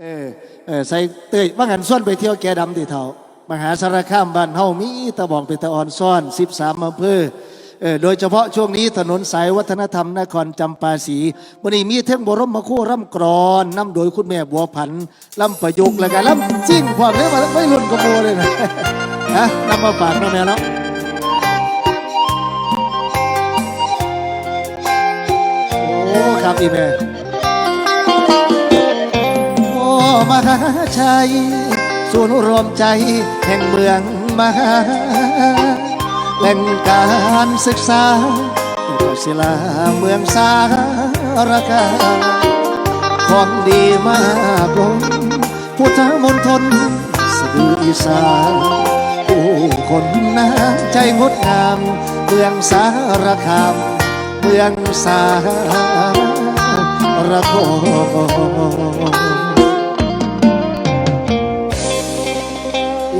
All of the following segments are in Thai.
เออเออใส่เตยว่างันส่วนไปเที่ยวแกดำที่เท่ามหาสารคามบ้านเฮามีตะบองเป็นตะออนซ่อน 13อำเภอเออโดยเฉพาะช่วงนี้ถนนสายวัฒนธรรมนครจำปาสีวันนี้มีเท่งบรมมาคู่ร่ำกรอนนำโดยคุณแม่บัวผันล่ำประยุกต์แล้วก็ล่ำจิ้งความเนี้ยมาไม่รุนกระโมเลยนะนะนำมาฝากน้องแม่เนาะโอ้ครับอีแม่ มหาชัยศูนย์รวมใจแห่งเมืองมหาแหล่งการศึกษาก็ศิลาเมืองสารคามของดีมากลงพุทธมณฑลสะดืออีสานผู้คนน้ำใจงดงาม เมืองสารคาม เมืองสารคาม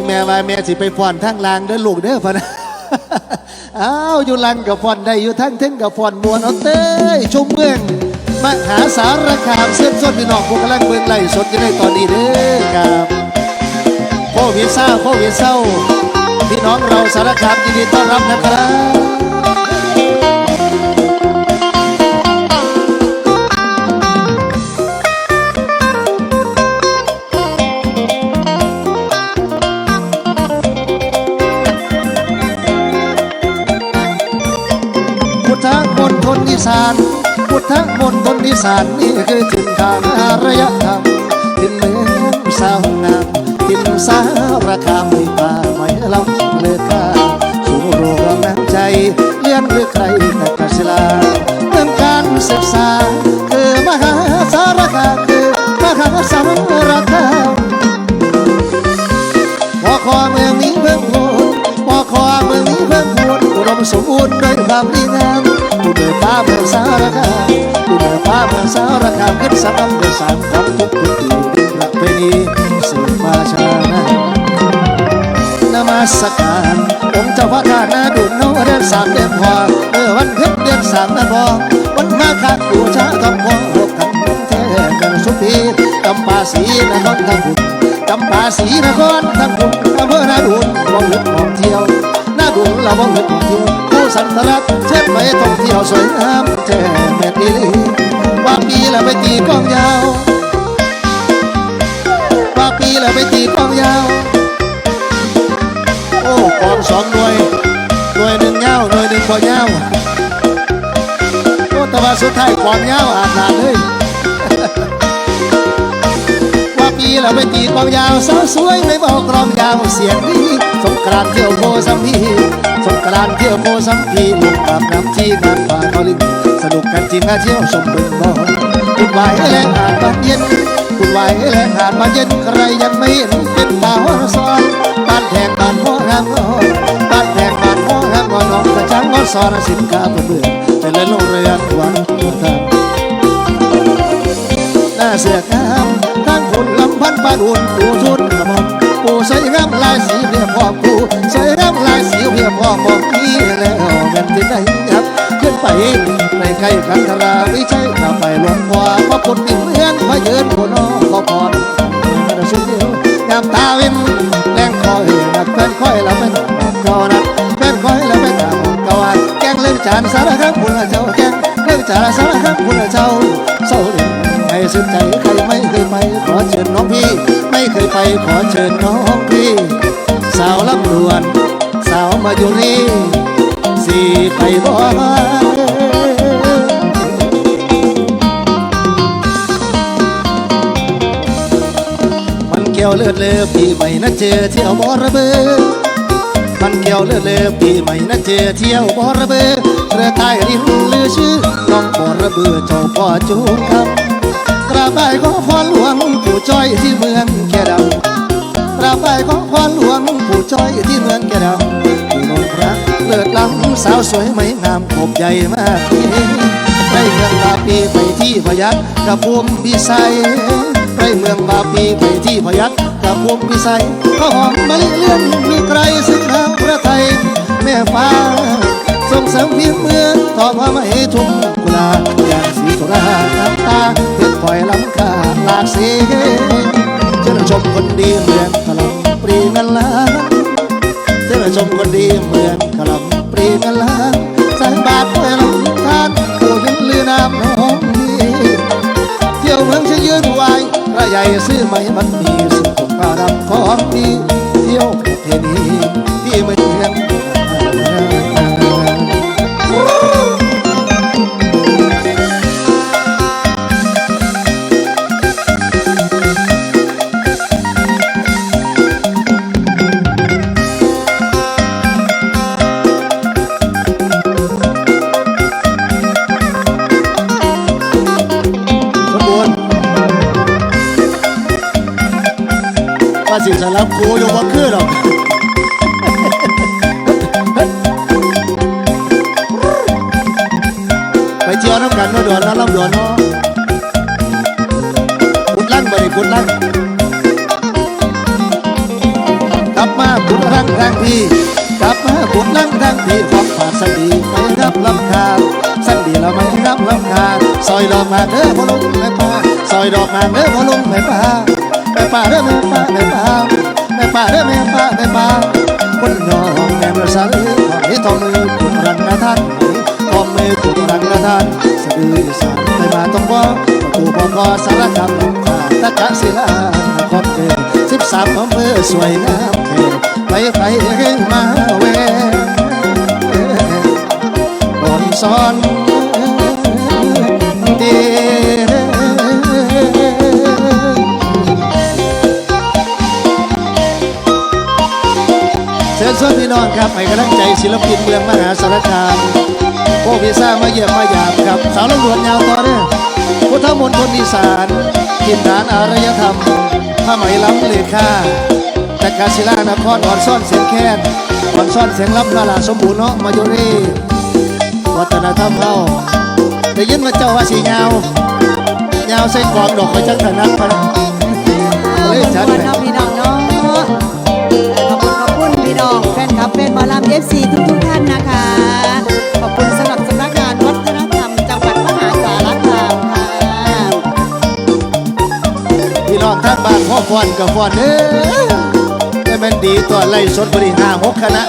แม่ว่าแม่สิไปฟ้อนทั้งลางเด้อลูกเด้อพะนะอ้าวอยู่ลังกับฟ้อนได้อยู่ทั้งเท่งกับฟ้อนมวนเอาเต้ยชมเมืองมหาสารคามเส้นสดพี่น้องพวกกำลังเมืองไล่สดอยู่ในตอนนี้เด้อครับโควิดซ่าโควิดเศร้าพี่น้องเราสารคามยินดีต้อนรับนะครับ สานนี่คือถิ่นทางอารยธรรมถิ่นเมืองสาวงามถิ่นสารคามไม่ป่าไม่ลำเลือกาสู่รวน้ำใจเลี้ยงหรือใครแต่กศิลาเรื่องการศึกษาคือมหาสารคามคือมหาสารามผู้เดินฟ้าเมืองสารคามขึ้นสักคำเดือสามของทุกทุกปีเป็นประเพณีสืบมาชานานมัสการองค์เจ้าพระธาตุนาดุนโนเดือนสามเดือนพอเมื่อวันเพ็ญเดือนสามนะพอวันมาคาบูชาทำพวงหกคำแท้กันสุพีกำปาสีนครทำบุญจำปาสีนครทั้งกรุงอำเภอนาดูนบ่เลิกท่องเที่ยวนาดูนเราบ่เลิกท่องเที่ยวผู้ สันทรักเช็ดไปท่องเที่ยวสวยงามแจ่แม่นอีลีว่าปีและไปตีกลองยาวว่าปีและไปตีกลองยาว โอ้กองสองหน่วยหน่วยหนึ่งยาวหน่วยหนึ่งบ่ยาวโอ้แต่ว่าสุดท้ายกองยาวอาจนาเลยว่าปีเราไปตีกลองยาวสาวสวยไม่บอกกลองยาวเสียงดีสงกรานต์เที่ยวโพสัมพี กานเที่ยวโพสัมพีลงกับน้ำชีงานป่าเขาลิงสนุกกันจริงนะเที่ยวชมบึงบอคุณไหวแรงหาดบานเย็นคุณไหวแรงหาดบานเย็นใครยังไม่เห็นเป็นดาวซ้อนบ้านแพงบ้านพ่องามงอนบ้านแพงบ้านพ่องามงอนน้องกระช้างงอนซ้อนสินค้าเบื่อแต่ละโรงเรียนวันทุกทางหน้าเสือกามทั้งหุ่นลำพันปานหุ่นปูชุดกระมอม ปูใส่งามลายสีเพียบพอปูใส่งามลายสีเพียบพอมองนี่แล้วแม่นที่ไหนครับขึ้นไปในไก่คันธราวิชัยข้าไปหลวงพ่อพระคุณติเมืองมาเยือนผู้น้องขอพรมาชุดเดียวงามตาเว้นแรงคอยนักแฟนคอยแล้วเป็นก่านักแฟนคอยแล้วเป็นก่าเก่าแกงเล่นจานสารครับคุณเจ้าแกงเล่นจานสารครับคุณเจ้าเศร้าเด่นใครสนใจใครไม่เคยไปขอเชิญน้องพี่ ขอเชิญน้องพี่ สาวลำดวน สาวมาอยู่นี่สิไปบ่มันเกี่ยวเลือดเลือปีใหม่นะเจอเที่ยวบ่ระเบิดมันเกี่ยวเลือดเลือปีใหม่นะเจอเที่ยวบ่ระเบิดเรือใต้ริมลือชื่อน้องบ่ระเบิดเจ้าพ่อจูงคำกราบไหว้ขอพรหลวงผู้จ้อยที่เมืองแราบไหว้ขอพรหลวงผู้จ้อยที่เมืองแก่ดำผู้นนพระเลิศล้ำสาวสวยไม่งามขบใหญ่มากทีไปเมืองบาปีไปที่พยัคฆ์กับภูมิพิสัยไปเมืองบาปีไปที่พยัคฆ์กับภูมิพิสัยก็หอมมะลิเลื่อนมีใครซึ่งทางพระไทยแม่ฟ้าส่งเสริมพิมเมืองต่อพระมเหทุ่งกุลาอย่างสีสุราน้ำตาเพชรปล่อยลำคาหลากสี ชมคนดีเหมือนกะลำปรีกันล้านใส่บาตรไปลำทานผู้ยินลือน้ำน้องดีเที่ยวเมืองเชยยืนไหวพระใหญ่ซื้อไหมมันมี รบครูอยู่บ่คือหรอกไปเที่ยวน้ำกันเนาะด่วนแล้วลำด่วนเนาะกุดลั่งไปกุดลั่งกลับมากุดลั่งทางพี่กลับมากุดลั่งทางพี่ของฝากสันดีไปรับลำคาญสันดีเราไม่รับลำคาญซอยดอกมาเด้อพ่อลุงแม่ป้าซอยดอกมาเด้อพ่อลุงแม่ป้า ม่ป้าเด้อแม่ป้าแม่ป้าแม่ป้าเด้อแม่ป้าแม่ป้าคนยองแม่เมื่อสาลือขอให้ทองมือกุดรังนาท่านทองมือกุดรังนาท่านสะดืออีสานไปมาต้องบ่กูบ่ก็สารคำขาตะกะศิลาคอนเทสิบสามอำเภอสวยงามแท้ไปไปเร่งมาแวบอนซ้อน ชิญชวนพี่น้องครับให้กำลังใจศิลปินเมืองมหาสารคามพวกพี่สร้างมาเยี่ยมมาหยาบครับสาวลำดวนยาวต่อเด้อพุทธมนตรอีสานกินฐานอารยธรรมผ้าไหมล้ำเลค่าจากกาศิลานครอ่อนซ่อนเสียงแค้นอ่อนซ่อนเสียงล้ำนาลาสมบูรณ์เนาะมาโยเรีวัฒนธรรมเฮาได้ยินมาเจ้าว่าสียาวยาวใส่กรองดอกไปจังถนัดพะนะเฮ้ยจัดขอบไปคุณพี่น้องเนา น้องแฟนคลับเป็นหมอลำเอฟซีทุกทุกๆท่านนะคะ ขอบคุณสำหรับสำนักงานวัฒนธรรมจังหวัดมหาสารคามค่ะพี่น้องท่านบ้านพ่อฟอนกับฟอนเนอแต่มันดีตัวไล่สดบริหารหกคณะ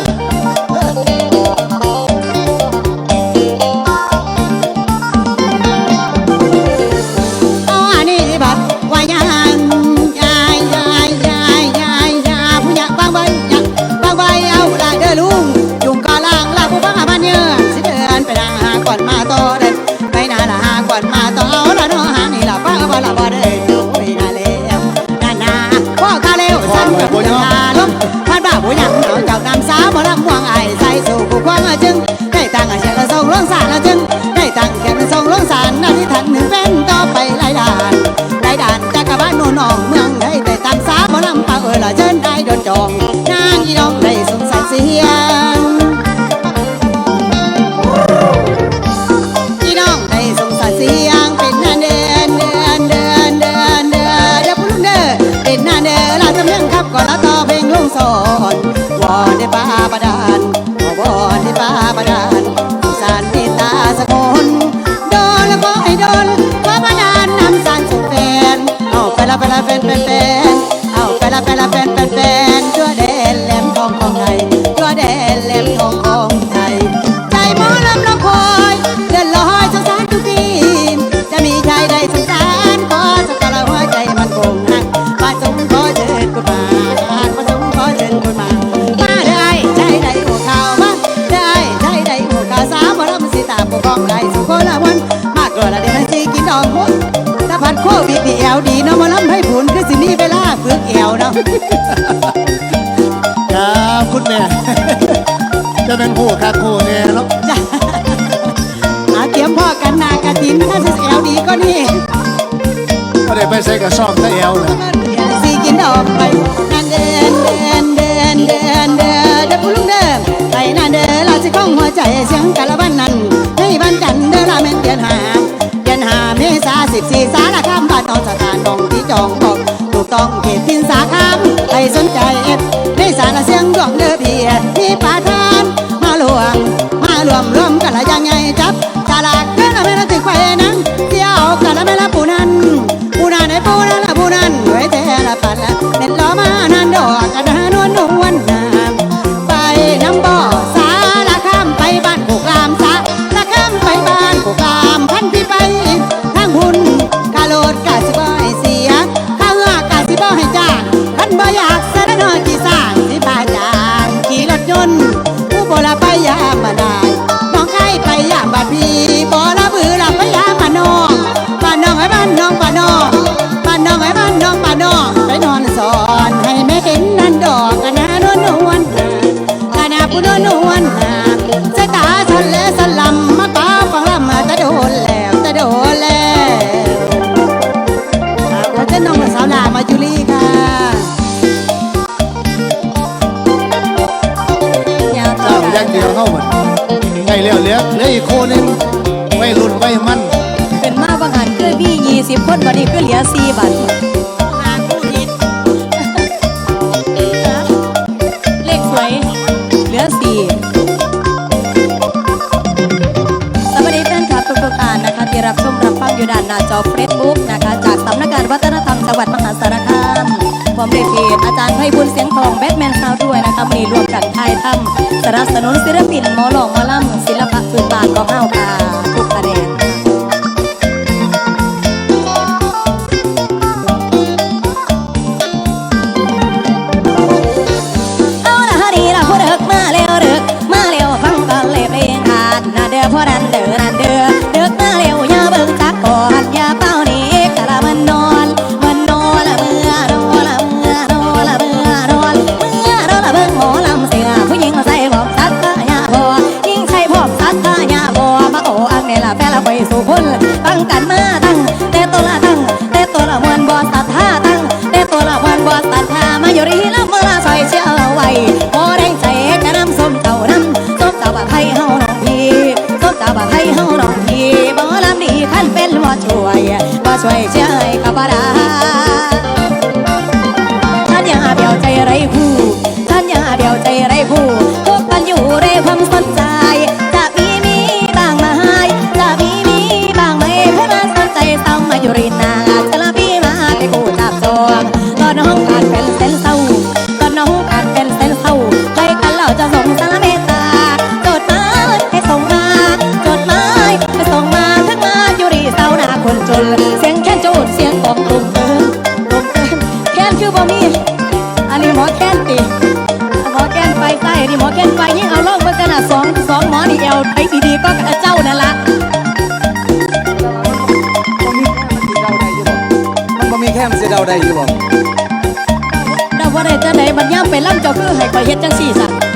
อกาเลวสั่นกับผู้ยาลมพันบ้าผู้ยังเอาเจ้านำสาวมาลำม่วงไอ้ใส่สู่ผู้ควงจึงได้ตังค์เสียละส่งลงสารละจึงได้ตังค์แป้าระดานสงสารเมตตาสกลโดนแล้วก็ให้โดนว่าประดานนำสารสู่แฟนเอาไปละไปละแฟนแฟน อกมุกถ้าพัดโควิดนี่แอวดีเนาะหมอลำให้ผุนคือสิมีเวลาฝึกแอวเนาะครับคุณแม่จะเป็นผู้คักผู้แน่เนาะจ้ะอาเตรียมพ่อกันนากระตินถ้าจะแอวดีก็นี่ก็ได้ไปใส่กระสอบตะแอวเลยสีกินดอกไปนั่นเดินเดินเดินเดินเดินเดินผู้ลุงเดินไปนั่นเดินลาสิของหัวใจเสียงกะละวันนั้นให้บ้านกันเดินละเม็นเดือนหา เดือนหาเมษาสิบสี่สารคามบ้านนอนสถานตองที่จองบอกถูกต้องเขตทินสาคามใครสนใจเอ็ดในสารเสียงดวงเด้อพี่มีป่าทาน มาหลวงมารวมรวมกันละยังไง หน้าจอเฟซบุ๊กนะคะ จากสำนักงานวัฒนธรรมจังหวัดมหาสารคามความเรียเอาจารย์ไพบุญเสียงทองแบทแมนซาวด้วยนะคะมีรวมกักไทยทำสารสนุนศิลปินหมอหลองมอล่ำศิลปะพื้นบ้านก็เข้าค่ะ 所以。ำสีเดาได้อยู่บ่เดาว่าได้จะไหนมันย่ำไปล่ำเจ้าคือให้คอยเฮ็ดจังสี่สั่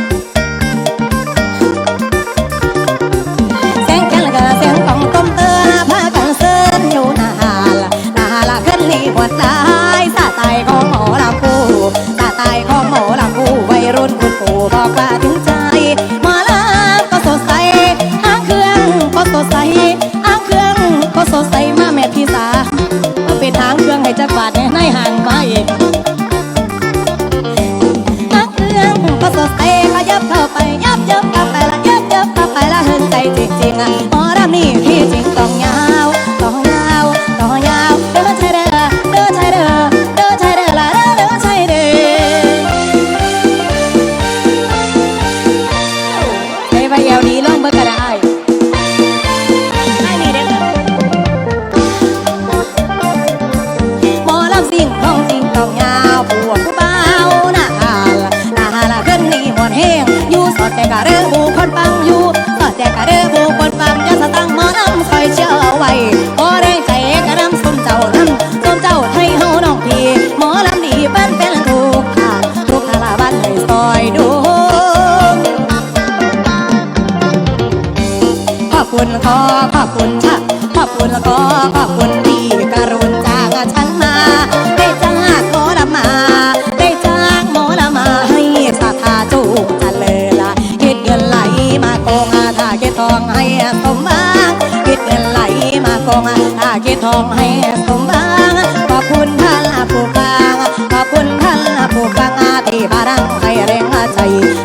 ทองให้ผมบ้งขอบคุณท่านผู้กลางขอบคุณท่านผู้กลางที่มานั่งให้แรงใจ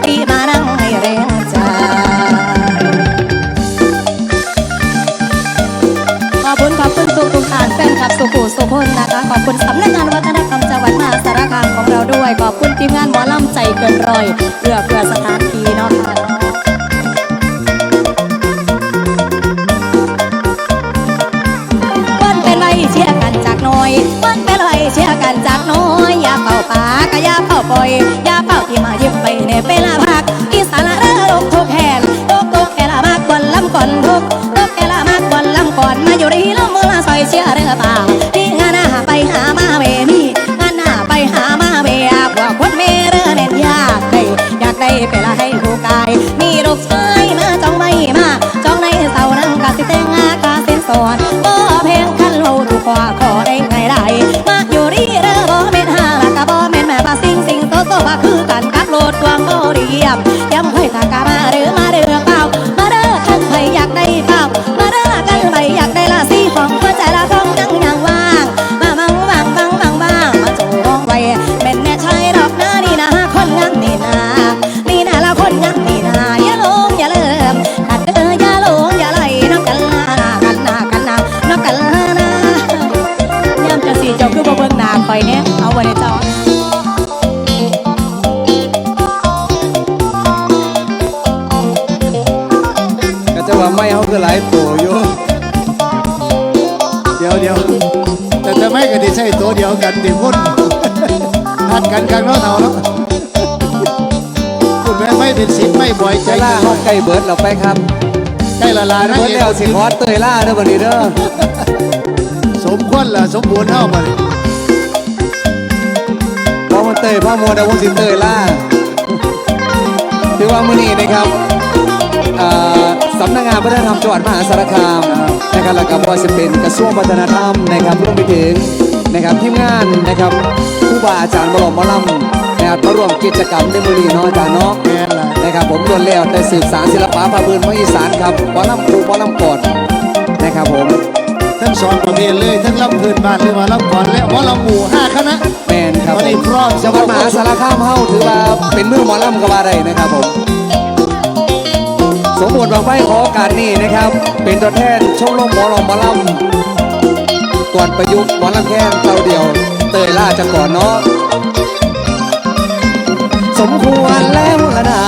ที่มานั่งให้แรงใจขอบคุณขอบคุณสุขุมขัานแฟนคลับสุขุสุพนนะคะขอบคุณสำนักงานวัฒนธรรมจังหวัดมหาสารคามของเราด้วย ขอบคุณทีมงานหมอลำใจเกินร้อยเพื่อเพื่อสถานที่นอะ ก็ยาเป่าป่อยยาเป่าที่มายิ้มไปเนี่ยเป็นลาพักอีสาลเริ่มทุกแห่ กลางเนาะเท่าเนาะคุณแม่ไม่เป็นสิบไม่บ่อยใจจะล่าห้องไก่เบิร์ดเราไปครับใกล้ละลายนะเบิร์ดเอแล้วสิคอสเตยล่าเด้อบันนี้เด้อสมควรละสมบูรณ์เท่ามาเลยเพราะมันเตยพ่อมัวดาวงสิเตยล่าถือว่ามื้อนี้นะครับอ่าสำนักงานวัฒนธรรมจังหวัดมหาสารคามนะครับแล้วก็บอยสเป็นกระทรวงวัฒนธรรมนะครับรวมไปถึงนะครับทีมงานนะครับผู้บาอาจารย์บรมหมอลำ นะครับมาร่วมกิจกรรมในมื้อนี้เนาะอาจารย์เนาะแม่นละนะครับผมล้วนแล้วแต่สืบสารศิลปะพาพื้นภาคอีสานครับหมอลำครูหมอลำกอดนะครับผมทั้งสองประเภทเลยทั้งลำพื้นบ้านหรือว่าลำก่อนและหมอลำหมู่ห้าคณะแมนครับวันนี้พร้อมจังหวัดมหาสารคามเฮาถือว่าเป็นมือหมอลำก็ว่าได้นะครับผม สมบูรณ์บางไฟขอโอกาสนี้นะครับ เป็นตัวแทนชมรมหมอลำหมอลำก่อนประยุกต์หมอลำแค่เตาเดียว เตยล่าจะก่อนเนาะ สมควรแล้วละนา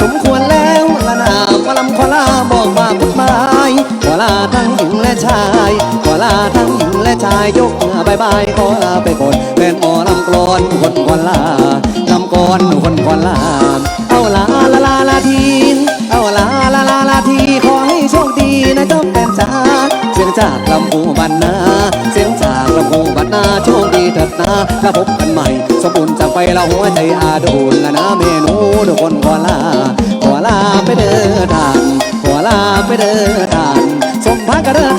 สมควรแล้วละนามาลำขอลาบอกว่ากุดหมายขอลาทั้งหญิงและชายขอลาทั้งหญิงและชายยกมือบายบายขอลาไปก่อนเป็นหมอลำกลอนคนก่อลาลำก่อนคนก่อลาเอาลาลาลาลาทีเอาลาลาลาลาทีขอให้โชคดีนะเจ้าแฟนจ้าเสียงจากลำพูบันนาเสียงจากลำพูบันนาโชคดี เถิดนะถ้าพบกันใหม่ สมบูรณ์จากไปเราหัวใจอาโดนละนะเมนูทุกคนขอลาขอลาไปเดินทางขอลาไปเดินทางสมพักกระเดิน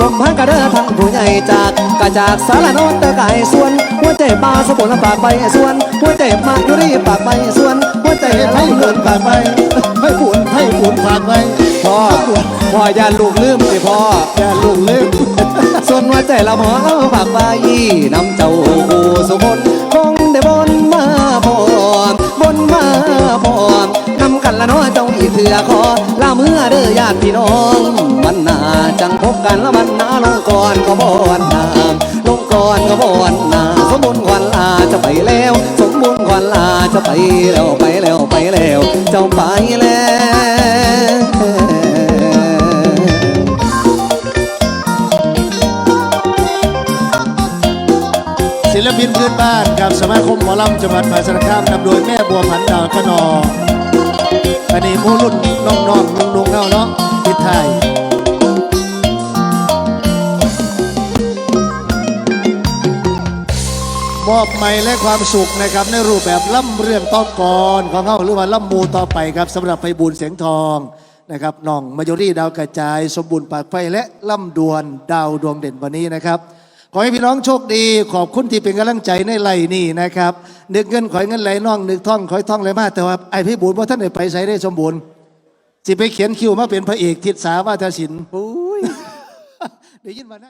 สมพักกระเดินทางผู้ใหญ่จากกระจากสารโนนตะไก่ส่วนหัวใจปลาสมบูรณ์ปากไปส่วนหัวใจมาอยู่รีปากไปส่วนหัวใจให้ไล่เงินปากไปไปให้ปุ่นให้ปุ่นฝากไปพ่อพ่ออย่าลูกลืมสิพ่ออย่าลุงลืมส่วนหัวใจละหมอเราฝากไว้นำเจ้าผู้สุคนคงได้บนมาพร้อมบนมาพร้อมนำกันละน้อเจ้าอีเถื่อขอลาเมื่อเด้อญาติพี่น้อง วันนาจังพบกันละวันนาลงก่อนก็บอนนาลงก่อนก็บอนนาสมบูรณ์ควันลาจะไปแล้ว สมบูรณ์ควันลาจะไปแล้วไปแล้วไปแล้วเจ้าไปแล้วศิลปินพื้นบ้านกับสมาคมหมอลำจังหวัดมหาสารคามนำโดยแม่บัวผันดาวขนออันนี้มูรุ่น มอบไม้และความสุขนะครับในรูปแบบล่ำเรื่องต้อกรของเขาหรือว่าล่ำมูต่อไปครับสำหรับไพบูลย์เสียงทองนะครับน้องมาโยรี่ดาวกระจาย สมบูรณ์ปากไฟและล่ำดวนดาวดวงเด่นวันนี้นะครับ ขอให้พี่น้องโชคดีขอบคุณที่เป็นกำลังใจในไหลนี่นะครับนึกเงินขอยเงินไหลน่องนึกท่องขอยท่องไหลมากแต่ว่าไอ้พี่บุญว่าท่านได้ไปใช้ได้สมบูรณ์สิไปเขียนคิวมาเป็นพระเอกทิศสาว่าทศิลป์อุ้ยได้ยินมานะ